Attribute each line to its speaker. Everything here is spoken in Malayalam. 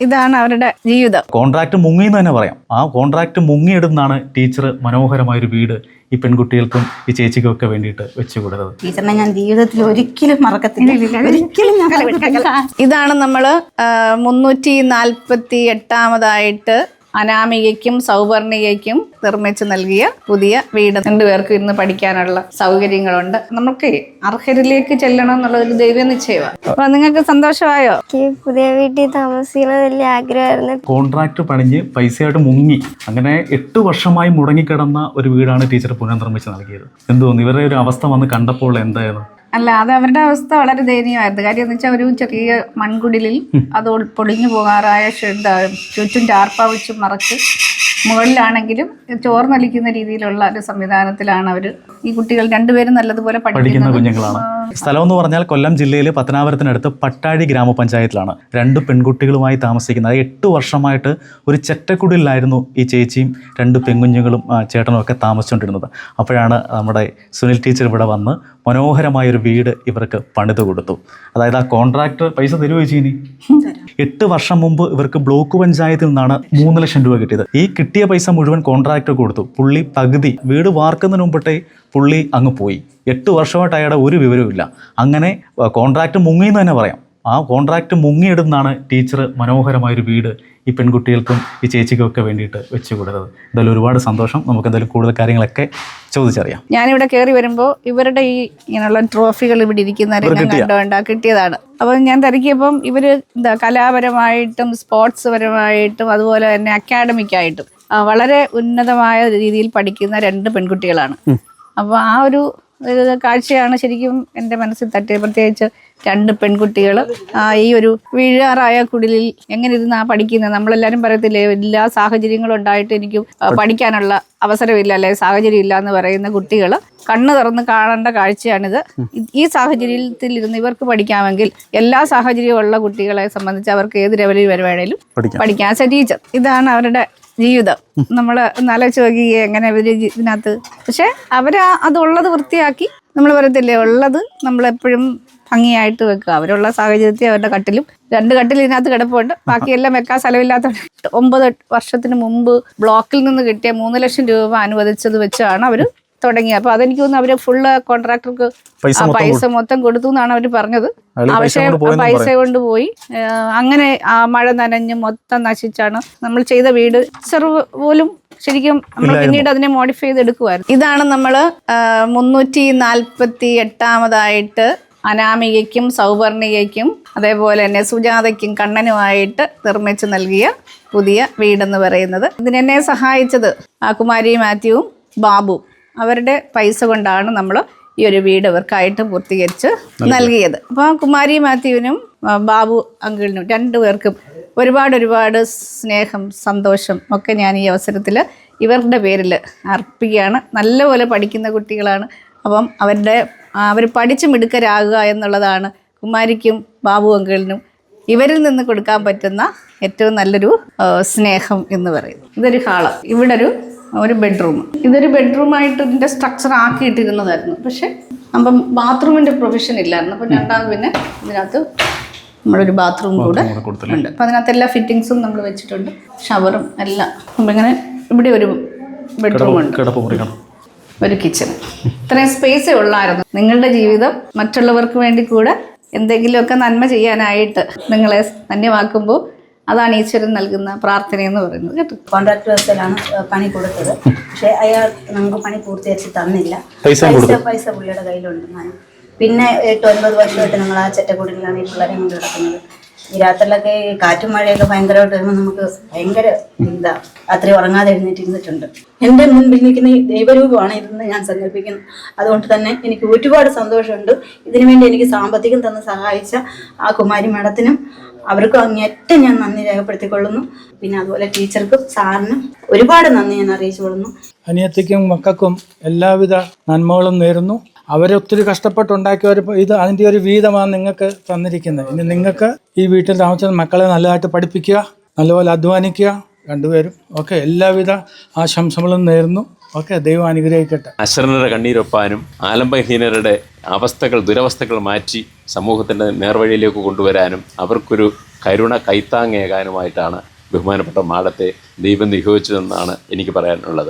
Speaker 1: ഇതാണ് അവരുടെ ജീവിതം.
Speaker 2: കോൺട്രാക്ട് മുങ്ങി എന്ന് തന്നെ പറയാം. ആ കോൺട്രാക്ട് മുങ്ങിയിടുന്നാണ് ടീച്ചർ മനോഹരമായ ഒരു വീട് ഈ പെൺകുട്ടികൾക്കും ഈ ചേച്ചിക്കും ഒക്കെ വേണ്ടിയിട്ട് വെച്ചു കൊടുത്തത്
Speaker 3: ടീച്ചറിനെ ഞാൻ ജീവിതത്തിൽ ഒരിക്കലും മറക്കത്തില്ല. ഒരിക്കലും ഞാൻ.
Speaker 1: ഇതാണ് നമ്മൾ മുന്നൂറ്റി നാൽപ്പത്തി എട്ടാമതായിട്ട് അനാമികയ്ക്കും സൗവർണികയ്ക്കും നിർമ്മിച്ചു നൽകിയ പുതിയ വീട് രണ്ടുപേർക്കും ഇന്ന് പഠിക്കാനുള്ള സൗകര്യങ്ങളുണ്ട്. നമുക്ക് അർഹരിലേക്ക് ചെല്ലണം എന്നുള്ള ഒരു ദൈവ നിശ്ചയമാണ്. അപ്പൊ നിങ്ങൾക്ക് സന്തോഷമായോ?
Speaker 4: പുതിയ വീട്ടിൽ താമസിക്കുന്നത് വലിയ ആഗ്രഹമായിരുന്നു.
Speaker 2: കോൺട്രാക്ട് പണിഞ്ഞ് പൈസയായിട്ട് മുങ്ങി. അങ്ങനെ എട്ട് വർഷമായി മുടങ്ങിക്കിടന്ന ഒരു വീടാണ് ടീച്ചർ പുനർനിർമ്മിച്ച് നൽകിയത്. എന്തോ തോന്നുന്നു ഇവരുടെ ഒരു അവസ്ഥ വന്ന് കണ്ടപ്പോൾ എന്തായിരുന്നു?
Speaker 1: അല്ല അത് അവരുടെ അവസ്ഥ വളരെ ദയനീയമായിരുന്നു. കാര്യം എന്ന് വെച്ചാൽ ഒരു ചെറിയ മൺകുടിലിൽ അത് പൊളിഞ്ഞു പോകാറായ ചുറ്റും ടാർപ്പ മറച്ച് മുകളിലാണെങ്കിലും ചോർന്നലിക്കുന്ന രീതിയിലുള്ള ഒരു സംവിധാനത്തിലാണ് അവർ ഈ കുട്ടികൾ രണ്ടുപേരും നല്ലതുപോലെ
Speaker 2: പഠിക്കുന്ന കുഞ്ഞുങ്ങളാണ്. സ്ഥലം എന്ന് പറഞ്ഞാൽ കൊല്ലം ജില്ലയിൽ പത്തനാപുരത്തിനടുത്ത് പട്ടാഴി ഗ്രാമപഞ്ചായത്തിലാണ്. രണ്ട് പെൺകുട്ടികളുമായി താമസിക്കുന്നത് എട്ട് വർഷമായിട്ട് ഒരു ചെറ്റക്കുടിലായിരുന്നു ഈ ചേച്ചിയും രണ്ട് പെൺകുഞ്ഞുങ്ങളും ചേട്ടനും ഒക്കെ താമസിച്ചുകൊണ്ടിരുന്നത്. അപ്പോഴാണ് നമ്മുടെ സുനിൽ ടീച്ചർ ഇവിടെ വന്ന് മനോഹരമായൊരു വീട് ഇവർക്ക് പണിത് കൊടുത്തു. അതായത് ആ കോൺട്രാക്ടർ പൈസ തരുമോ ചേച്ചി എട്ട് വർഷം മുമ്പ് ഇവർക്ക് ബ്ലോക്ക് പഞ്ചായത്തിൽ നിന്നാണ് മൂന്ന് ലക്ഷം രൂപ കിട്ടിയത്. ഈ കിട്ടിയ പൈസ മുഴുവൻ കോൺട്രാക്ടർ കൊടുത്തു. പുള്ളി പകുതി വീട് വാർക്കുന്നതിന് മുമ്പിട്ടേ പുള്ളി അങ്ങ് പോയി. എട്ട് വർഷമായിട്ട് അയാളുടെ ഒരു വിവരവുമില്ല അങ്ങനെ കോൺട്രാക്റ്റ് മുങ്ങി എന്ന് തന്നെ പറയാം. ആ കോൺട്രാക്റ്റ് മുങ്ങിയെടുന്നാണ് ടീച്ചർ മനോഹരമായൊരു വീട് ഈ പെൺകുട്ടികൾക്കും ഈ ചേച്ചിക്കൊക്കെ വേണ്ടിയിട്ട് വെച്ചു കൊടുത്തത്. എന്തായാലും ഒരുപാട് സന്തോഷം. നമുക്ക് എന്തായാലും കൂടുതൽ കാര്യങ്ങളൊക്കെ ചോദിച്ചറിയാം.
Speaker 1: ഞാനിവിടെ കയറി വരുമ്പോൾ ഇവരുടെ ഈ ഇങ്ങനെയുള്ള ട്രോഫികൾ ഇവിടെ ഇരിക്കുന്ന കണ്ടുകൊണ്ട് കിട്ടിയതാണ്. അപ്പോൾ ഞാൻ തിരക്കിയപ്പം ഇവർ എന്താ കലാപരമായിട്ടും സ്പോർട്സ് പരമായിട്ടും അതുപോലെ തന്നെ അക്കാഡമിക്കായിട്ടും ആയിട്ടും വളരെ ഉന്നതമായ രീതിയിൽ പഠിക്കുന്ന രണ്ട് പെൺകുട്ടികളാണ്. അപ്പോൾ ആ ഒരു ഒരു കാഴ്ചയാണ് ശരിക്കും എന്റെ മനസ്സിൽ തട്ടിയത്. പ്രത്യേകിച്ച് രണ്ട് പെൺകുട്ടികൾ ഈ ഒരു വീഴാറായ കുടിലിൽ എങ്ങനെ ഇരുന്ന് ആ പഠിക്കുന്നത് നമ്മളെല്ലാവരും പറയത്തില്ലേ എല്ലാ സാഹചര്യങ്ങളും ഉണ്ടായിട്ട് എനിക്ക് പഠിക്കാനുള്ള അവസരമില്ല അല്ലെ സാഹചര്യം ഇല്ല എന്ന് പറയുന്ന കുട്ടികൾ കണ്ണു തുറന്ന് കാണേണ്ട കാഴ്ചയാണിത്. ഈ സാഹചര്യത്തിൽ ഇരുന്ന് ഇവർക്ക് പഠിക്കാമെങ്കിൽ എല്ലാ സാഹചര്യവും ഉള്ള കുട്ടികളെ സംബന്ധിച്ച് അവർക്ക് ഏത് ലെവലിൽ വരുവാണേലും
Speaker 2: പഠിക്കാം.
Speaker 1: പഠിക്കാം. ആസ് എ ടീച്ചർ ഇതാണ് അവരുടെ ജീവിതം. നമ്മൾ നാലോചിച്ച് നോക്കി എങ്ങനെ ഇവർ ഇതിനകത്ത്. പക്ഷെ അവർ അതുള്ളത് വൃത്തിയാക്കി നമ്മൾ പറയത്തില്ലേ ഉള്ളത് നമ്മളെപ്പോഴും ഭംഗിയായിട്ട് വെക്കുക. അവരുള്ള സാഹചര്യത്തിൽ അവരുടെ കട്ടിലും രണ്ട് കട്ടിൽ ഇതിനകത്ത് കിടപ്പുണ്ട്. ബാക്കിയെല്ലാം വെക്കാൻ സ്ഥലമില്ലാത്തതുകൊണ്ട് ഒമ്പത് വർഷത്തിന് മുമ്പ് ബ്ലോക്കിൽ നിന്ന് കിട്ടിയ മൂന്ന് ലക്ഷം രൂപ അനുവദിച്ചത് വെച്ചാണ് അവർ തുടങ്ങിയത് അപ്പൊ അതെനിക്ക് തോന്നുന്നു അവർ ഫുള്ള് കോൺട്രാക്ടർക്ക്
Speaker 2: പൈസ മൊത്തം
Speaker 1: കൊടുത്തു. എന്നാണ് അവർ പറഞ്ഞത്. പക്ഷേ പൈസ കൊണ്ട് പോയി. അങ്ങനെ ആ മഴ നനഞ്ഞ് മൊത്തം നശിച്ചാണ് നമ്മൾ ചെയ്ത വീട്. ചെറു പോലും ശരിക്കും നമ്മൾ പിന്നീട് അതിനെ മോഡിഫൈ ചെയ്ത് എടുക്കുമായിരുന്നു ഇതാണ് നമ്മൾ മുന്നൂറ്റി നാൽപ്പത്തി എട്ടാമതായിട്ട് അനാമികയ്ക്കും സൗവർണികയ്ക്കും അതേപോലെ തന്നെ സുജാതയ്ക്കും കണ്ണനുമായിട്ട് നിർമ്മിച്ചു നൽകിയ പുതിയ വീടെന്ന് പറയുന്നത്. ഇതിനെന്നെ സഹായിച്ചത് ആ കുമാരി മാത്യുവും ബാബു അവരുടെ പൈസ കൊണ്ടാണ് നമ്മൾ ഈ ഒരു വീട് അവർക്കായിട്ട് പൂർത്തീകരിച്ച് നൽകിയത്. അപ്പോൾ കുമാരി മാത്യുവിനും ബാബു അങ്കിളിനും രണ്ടുപേർക്കും ഒരുപാട് ഒരുപാട് സ്നേഹം സന്തോഷം ഒക്കെ ഞാൻ ഈ അവസരത്തിൽ ഇവരുടെ പേരിൽ അർപ്പിക്കുകയാണ്. നല്ലപോലെ പഠിക്കുന്ന കുട്ടികളാണ്. അപ്പം അവരുടെ അവർ പഠിച്ച് മിടുക്കരാകുക എന്നുള്ളതാണ് കുമാരിക്കും ബാബു അങ്കിളിനും ഇവരിൽ നിന്ന് കൊടുക്കാൻ പറ്റുന്ന ഏറ്റവും നല്ലൊരു സ്നേഹം എന്ന് പറയുന്നത്. ഇതൊരു ഹാളം. ഇവിടെ ഒരു ഒരു ബെഡ്റൂം ഇതൊരു ബെഡ്റൂമായിട്ട് ഇതിന്റെ സ്ട്രക്ചർ ആക്കിയിട്ടിരുന്നതായിരുന്നു. പക്ഷേ അപ്പം ബാത്റൂമിന്റെ പ്രൊവിഷൻ ഇല്ലായിരുന്നു. അപ്പം രണ്ടാമത് പിന്നെ ഇതിനകത്ത് നമ്മളൊരു ബാത്റൂം കൂടെ ഉണ്ട്. അപ്പം അതിനകത്ത് എല്ലാ ഫിറ്റിങ്സും നമ്മൾ വെച്ചിട്ടുണ്ട്. ഷവറും എല്ലാം. അപ്പം ഇങ്ങനെ ഇവിടെ ഒരു ബെഡ്റൂം ഉണ്ട്. ഒരു കിച്ചൺ ഇത്രയും സ്പേസേ ഉള്ളായിരുന്നു. നിങ്ങളുടെ ജീവിതം മറ്റുള്ളവർക്ക് വേണ്ടി കൂടെ എന്തെങ്കിലുമൊക്കെ നന്മ ചെയ്യാനായിട്ട് നിങ്ങളെ ധന്യമാക്കുമ്പോൾ അതാണ് ഈശ്വരൻ നൽകുന്ന പ്രാർത്ഥന എന്ന് പറയുന്നത് കേട്ടോ.
Speaker 3: കോൺട്രാക്ട് വ്യവസ്ഥയിലാണ് പണി കൊടുത്തത്. പക്ഷേ അയാൾ നമുക്ക് പണി പൂർത്തീകരിച്ച് തന്നില്ല.
Speaker 2: പൈസ
Speaker 3: പൈസ പൈസ പുള്ളിയുടെ കയ്യിലുണ്ട് പിന്നെ എട്ട് ഒൻപത് വർഷമായിട്ട് നമ്മൾ ആ ചെറ്റക്കുടിലാണ് ഈ പിള്ളേരെ കൊണ്ട് കിടക്കുന്നത് ഈ രാത്രിയിലൊക്കെ ഈ കാറ്റും മഴയൊക്കെ ഭയങ്കരമായിട്ട് വരുമ്പോൾ നമുക്ക് ഭയങ്കര എന്താ രാത്രി ഉറങ്ങാതെ എഴുന്നേറ്റിരുന്നിട്ടുണ്ട്. എന്റെ മുൻപിൽ നിൽക്കുന്ന ഈ ദൈവരൂപമാണ് ഇതെന്ന് ഞാൻ സങ്കല്പിക്കുന്നു അതുകൊണ്ട് തന്നെ എനിക്ക് ഒരുപാട് സന്തോഷമുണ്ട്. ഇതിനു വേണ്ടി എനിക്ക് സാമ്പത്തികം തന്ന് സഹായിച്ച ആ കുമാരി മാഡത്തിനും അവർക്കും അങ്ങേറ്റം ഞാൻ നന്ദി രേഖപ്പെടുത്തിക്കൊള്ളുന്നു. പിന്നെ അതുപോലെ ടീച്ചർക്കും സാറിനും ഒരുപാട് നന്ദി ഞാൻ അറിയിച്ചു കൊള്ളുന്നു
Speaker 5: അനിയത്തിക്കും മക്കൾക്കും എല്ലാവിധ നന്മകളും നേരുന്നു. അവരൊത്തിരി കഷ്ടപ്പെട്ടുണ്ടാക്കിയ ഒരു ഇത് അതിന്റെ ഒരു വീതമാണ് നിങ്ങൾക്ക് തന്നിരിക്കുന്നത്. ഇനി നിങ്ങൾക്ക് ഈ വീട്ടിൽ താമസിച്ച മക്കളെ നല്ലതായിട്ട് പഠിപ്പിക്കുക നല്ലപോലെ അധ്വാനിക്കുക രണ്ടുപേരും. ഓക്കെ എല്ലാവിധ ആശംസകളും നേരുന്നു. ഓക്കെ ദൈവം അനുഗ്രഹിക്കട്ടെ.
Speaker 6: അശരണരുടെ കണ്ണീരൊപ്പാനും ആലംബഹീനരുടെ അവസ്ഥകൾ ദുരവസ്ഥകൾ മാറ്റി സമൂഹത്തിന്റെ നേർവഴിയിലേക്ക് കൊണ്ടുവരാനും അവർക്കൊരു കരുണ കൈത്താങ്ങേകാനുമായിട്ടാണ് ബഹുമാനപ്പെട്ട മാഡത്തെ ദൈവം നിയോഗിച്ചതെന്നാണ് എനിക്ക് പറയാനുള്ളത്.